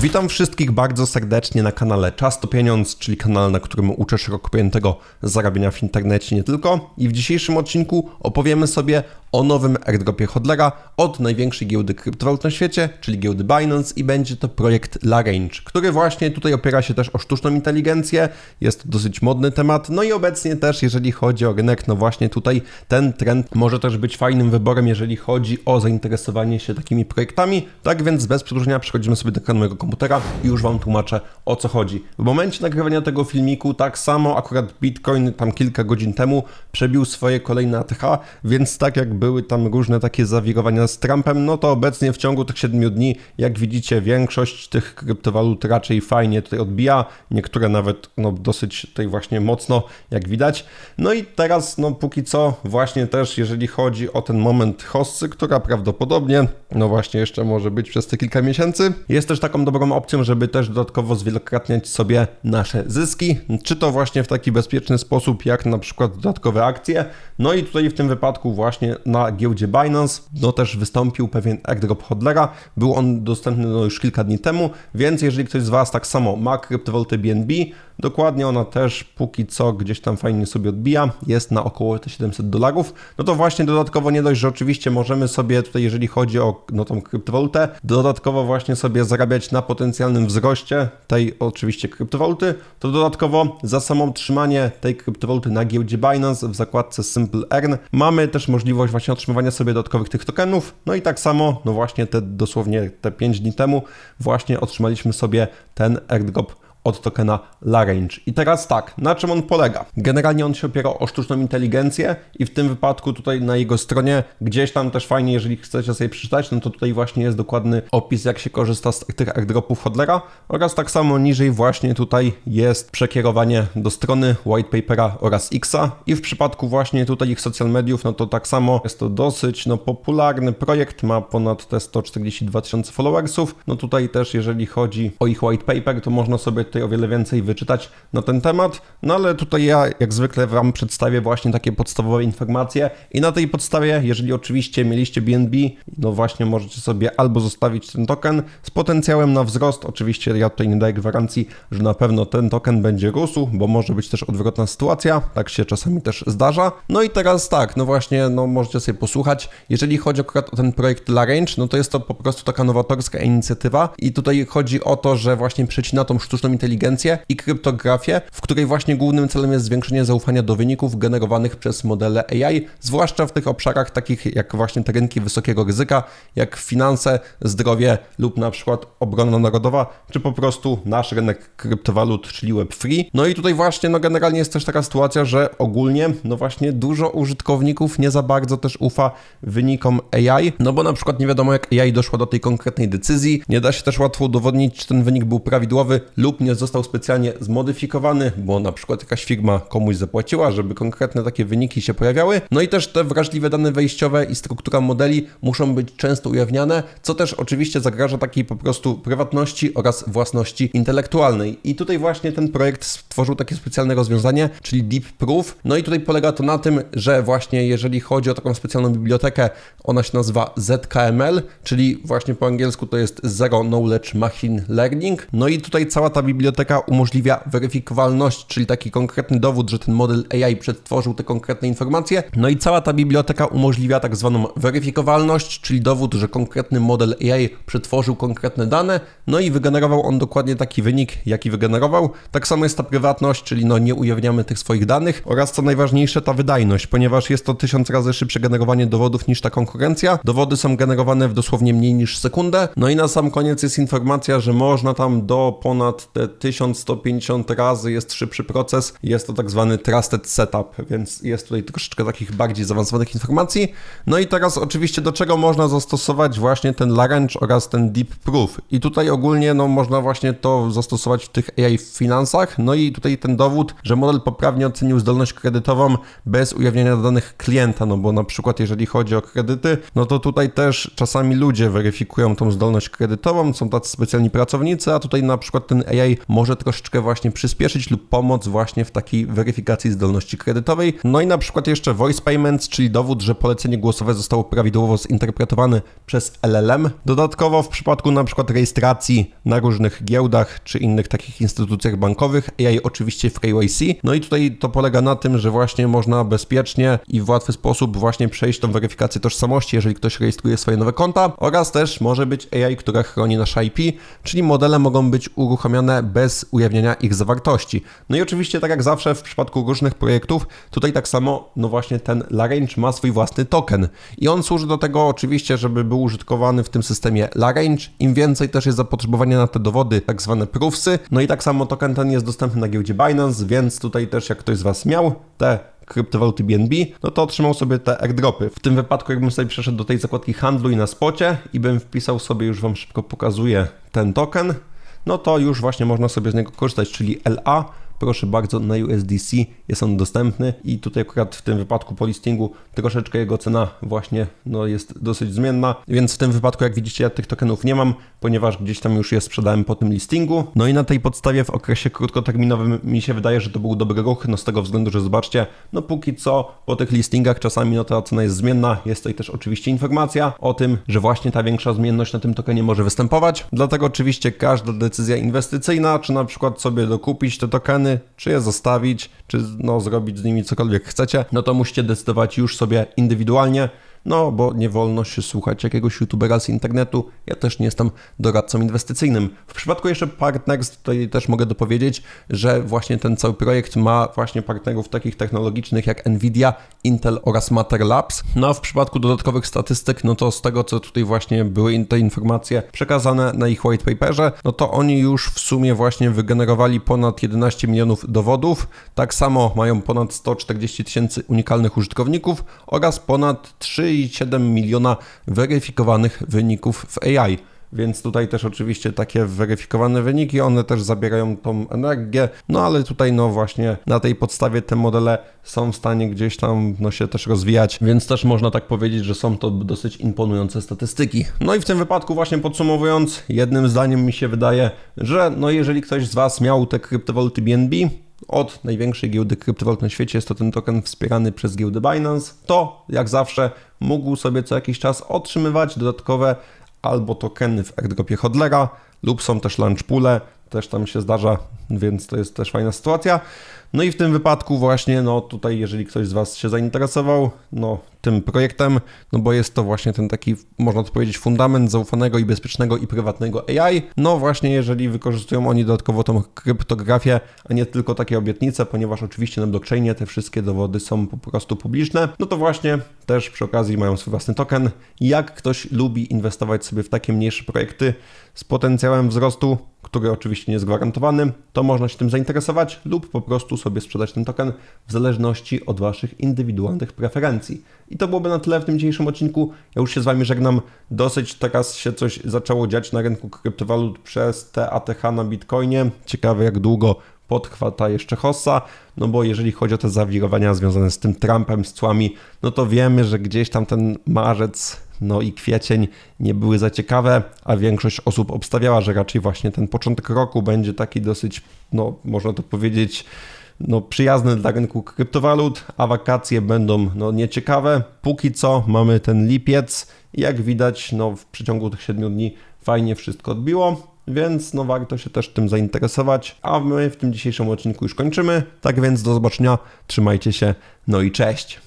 Witam wszystkich bardzo serdecznie na kanale Czas to Pieniądz, czyli kanale, na którym uczę szeroko pojętego zarabiania w internecie nie tylko. I w dzisiejszym odcinku opowiemy sobie o nowym airdropie hodlera od największej giełdy kryptowalut na świecie, czyli giełdy Binance i będzie to projekt Larange, który właśnie tutaj opiera się też o sztuczną inteligencję, jest to dosyć modny temat, no i obecnie też jeżeli chodzi o rynek, no właśnie tutaj ten trend może też być fajnym wyborem, jeżeli chodzi o zainteresowanie się takimi projektami, tak więc bez przedłużenia przechodzimy sobie do mojego komputera i już Wam tłumaczę o co chodzi. W momencie nagrywania tego filmiku tak samo akurat Bitcoin tam kilka godzin temu przebił swoje kolejne ATH, więc tak jak były tam różne takie zawirowania z Trumpem, no to obecnie w ciągu tych 7 dni, jak widzicie, większość tych kryptowalut raczej fajnie tutaj odbija, niektóre nawet no, dosyć tutaj właśnie mocno, jak widać. No i teraz, no póki co, właśnie też jeżeli chodzi o ten moment hossy, która prawdopodobnie, no właśnie jeszcze może być przez te kilka miesięcy, jest też taką dobrą opcją, żeby też dodatkowo zwielokrotniać sobie nasze zyski, czy to właśnie w taki bezpieczny sposób, jak na przykład dodatkowe akcje. No i tutaj w tym wypadku właśnie na giełdzie Binance, no też wystąpił pewien airdrop hodlera, był on dostępny no już kilka dni temu, więc jeżeli ktoś z Was tak samo ma kryptowalutę BNB, dokładnie ona też póki co gdzieś tam fajnie sobie odbija, jest na około 700 dolarów, no to właśnie dodatkowo nie dość, że oczywiście możemy sobie tutaj, jeżeli chodzi o no, tą kryptowalutę, dodatkowo właśnie sobie zarabiać na potencjalnym wzroście tej oczywiście kryptowaluty, to dodatkowo za samo trzymanie tej kryptowaluty na giełdzie Binance w zakładce Simple Earn mamy też możliwość właśnie otrzymywania sobie dodatkowych tych tokenów, no i tak samo, no właśnie te dosłownie te 5 dni temu właśnie otrzymaliśmy sobie ten airdrop od tokena Larange. I teraz tak, na czym on polega? Generalnie on się opiera o sztuczną inteligencję i w tym wypadku tutaj na jego stronie gdzieś tam też fajnie, jeżeli chcecie sobie przeczytać, no to tutaj właśnie jest dokładny opis, jak się korzysta z tych airdropów hodlera oraz tak samo niżej właśnie tutaj jest przekierowanie do strony white papera oraz Xa i w przypadku właśnie tutaj ich social mediów, no to tak samo jest to dosyć no, popularny projekt, ma ponad te 142 tysiące followersów. No tutaj też jeżeli chodzi o ich white paper, to można sobie tutaj o wiele więcej wyczytać na ten temat, no ale tutaj ja jak zwykle Wam przedstawię właśnie takie podstawowe informacje. I na tej podstawie, jeżeli oczywiście mieliście BNB, no właśnie możecie sobie albo zostawić ten token z potencjałem na wzrost, oczywiście ja tutaj nie daję gwarancji, że na pewno ten token będzie rósł, bo może być też odwrotna sytuacja, tak się czasami też zdarza. No i teraz tak, no właśnie, no możecie sobie posłuchać, jeżeli chodzi akurat o ten projekt Larange, no to jest to po prostu taka nowatorska inicjatywa. I tutaj chodzi o to, że właśnie przecina tą sztuczną inteligencję inteligencję i kryptografię, w której właśnie głównym celem jest zwiększenie zaufania do wyników generowanych przez modele AI, zwłaszcza w tych obszarach takich jak właśnie te rynki wysokiego ryzyka, jak finanse, zdrowie lub na przykład obrona narodowa, czy po prostu nasz rynek kryptowalut, czyli Web3. No i tutaj właśnie no generalnie jest też taka sytuacja, że ogólnie no właśnie dużo użytkowników nie za bardzo też ufa wynikom AI, no bo na przykład nie wiadomo jak AI doszło do tej konkretnej decyzji, nie da się też łatwo udowodnić, czy ten wynik był prawidłowy lub nie został specjalnie zmodyfikowany, bo na przykład jakaś firma komuś zapłaciła, żeby konkretne takie wyniki się pojawiały. No i też te wrażliwe dane wejściowe i struktura modeli muszą być często ujawniane, co też oczywiście zagraża takiej po prostu prywatności oraz własności intelektualnej. I tutaj właśnie ten projekt stworzył takie specjalne rozwiązanie, czyli Deep Proof. No i tutaj polega to na tym, że właśnie jeżeli chodzi o taką specjalną bibliotekę, ona się nazywa ZKML, czyli właśnie po angielsku to jest Zero Knowledge Machine Learning. No i tutaj cała ta biblioteka biblioteka umożliwia weryfikowalność, czyli taki konkretny dowód, że ten model AI przetworzył te konkretne informacje. No i cała ta biblioteka umożliwia tak zwaną weryfikowalność, czyli dowód, że konkretny model AI przetworzył konkretne dane, no i wygenerował on dokładnie taki wynik, jaki wygenerował. Tak samo jest ta prywatność, czyli no nie ujawniamy tych swoich danych oraz co najważniejsze ta wydajność, ponieważ jest to tysiąc razy szybsze generowanie dowodów niż ta konkurencja. Dowody są generowane w dosłownie mniej niż sekundę. No i na sam koniec jest informacja, że można tam do ponad te 1150 razy jest szybszy proces. Jest to tak zwany trusted setup, więc jest tutaj troszeczkę takich bardziej zaawansowanych informacji. No i teraz oczywiście do czego można zastosować właśnie ten Larange oraz ten Deep Proof. I tutaj ogólnie no, można właśnie to zastosować w tych AI finansach. No i tutaj ten dowód, że model poprawnie ocenił zdolność kredytową bez ujawniania danych klienta, no bo na przykład jeżeli chodzi o kredyty, no to tutaj też czasami ludzie weryfikują tą zdolność kredytową, są tacy specjalni pracownicy, a tutaj na przykład ten AI Może troszeczkę właśnie przyspieszyć lub pomóc właśnie w takiej weryfikacji zdolności kredytowej. No i na przykład jeszcze voice payments, czyli dowód, że polecenie głosowe zostało prawidłowo zinterpretowane przez LLM. Dodatkowo w przypadku na przykład rejestracji na różnych giełdach czy innych takich instytucjach bankowych, AI oczywiście w KYC. No i tutaj to polega na tym, że właśnie można bezpiecznie i w łatwy sposób właśnie przejść tą weryfikację tożsamości, jeżeli ktoś rejestruje swoje nowe konta oraz też może być AI, która chroni nasze IP, czyli modele mogą być uruchomione bez ujawniania ich zawartości. No i oczywiście tak jak zawsze w przypadku różnych projektów, tutaj tak samo no właśnie ten Larange ma swój własny token i on służy do tego oczywiście, żeby był użytkowany w tym systemie Larange. Im więcej też jest zapotrzebowanie na te dowody, tak zwane proofsy, no i tak samo token ten jest dostępny na giełdzie Binance, więc tutaj też jak ktoś z Was miał te kryptowaluty BNB, no to otrzymał sobie te airdropy. W tym wypadku, jakbym sobie przeszedł do tej zakładki handlu i na spocie i bym wpisał sobie, już Wam szybko pokazuję ten token, no to już właśnie można sobie z niego korzystać, czyli LA proszę bardzo, na USDC jest on dostępny i tutaj akurat w tym wypadku po listingu troszeczkę jego cena właśnie no, jest dosyć zmienna, więc w tym wypadku jak widzicie ja tych tokenów nie mam, ponieważ gdzieś tam już je sprzedałem po tym listingu. No i na tej podstawie w okresie krótkoterminowym mi się wydaje, że to był dobry ruch, no z tego względu, że zobaczcie, no póki co po tych listingach czasami no ta cena jest zmienna, jest tutaj też oczywiście informacja o tym, że właśnie ta większa zmienność na tym tokenie może występować, dlatego oczywiście każda decyzja inwestycyjna, czy na przykład sobie dokupić te tokeny, czy je zostawić, czy no, zrobić z nimi cokolwiek chcecie, no to musicie decydować już sobie indywidualnie. No, bo nie wolno się słuchać jakiegoś youtubera z internetu. Ja też nie jestem doradcą inwestycyjnym. W przypadku jeszcze Partners, tutaj też mogę dopowiedzieć, że właśnie ten cały projekt ma właśnie partnerów takich technologicznych jak Nvidia, Intel oraz Matter Labs. No a w przypadku dodatkowych statystyk, no to z tego, co tutaj właśnie były te informacje przekazane na ich white paperze, no to oni już w sumie właśnie wygenerowali ponad 11 milionów dowodów. Tak samo mają ponad 140 tysięcy unikalnych użytkowników oraz ponad 3 3,7 miliona weryfikowanych wyników w AI. Więc tutaj też oczywiście takie weryfikowane wyniki, one też zabierają tą energię, no ale tutaj no właśnie na tej podstawie te modele są w stanie gdzieś tam no się też rozwijać, więc też można tak powiedzieć, że są to dosyć imponujące statystyki. No i w tym wypadku właśnie podsumowując, jednym zdaniem mi się wydaje, że no jeżeli ktoś z Was miał te kryptowaluty BNB, od największej giełdy kryptowalut na świecie, jest to ten token wspierany przez giełdę Binance, to jak zawsze mógł sobie co jakiś czas otrzymywać dodatkowe albo tokeny w airdropie hodlera lub są też launch poole, też tam się zdarza, więc to jest też fajna sytuacja. No i w tym wypadku właśnie, no tutaj jeżeli ktoś z Was się zainteresował, no tym projektem, no bo jest to właśnie ten taki, można to powiedzieć, fundament zaufanego i bezpiecznego i prywatnego AI. No właśnie, jeżeli wykorzystują oni dodatkowo tą kryptografię, a nie tylko takie obietnice, ponieważ oczywiście na blockchainie te wszystkie dowody są po prostu publiczne, no to właśnie też przy okazji mają swój własny token. Jak ktoś lubi inwestować sobie w takie mniejsze projekty z potencjałem wzrostu, który oczywiście nie jest gwarantowany, to można się tym zainteresować lub po prostu sobie sprzedać ten token w zależności od Waszych indywidualnych preferencji. I to byłoby na tyle w tym dzisiejszym odcinku. Ja już się z Wami żegnam. Dosyć teraz się coś zaczęło dziać na rynku kryptowalut przez te ATH na Bitcoinie. Ciekawe jak długo potrwa ta jeszcze hossa, no bo jeżeli chodzi o te zawirowania związane z tym Trumpem, z cłami, no to wiemy, że gdzieś tam ten marzec no i kwiecień nie były za ciekawe, a większość osób obstawiała, że raczej właśnie ten początek roku będzie taki dosyć, no można to powiedzieć, no, przyjazny dla rynku kryptowalut, a wakacje będą no, nieciekawe. Póki co mamy ten lipiec jak widać, no, w przeciągu tych 7 dni fajnie wszystko odbiło, więc no, warto się też tym zainteresować. A my w tym dzisiejszym odcinku już kończymy. Tak więc do zobaczenia, trzymajcie się, no i cześć.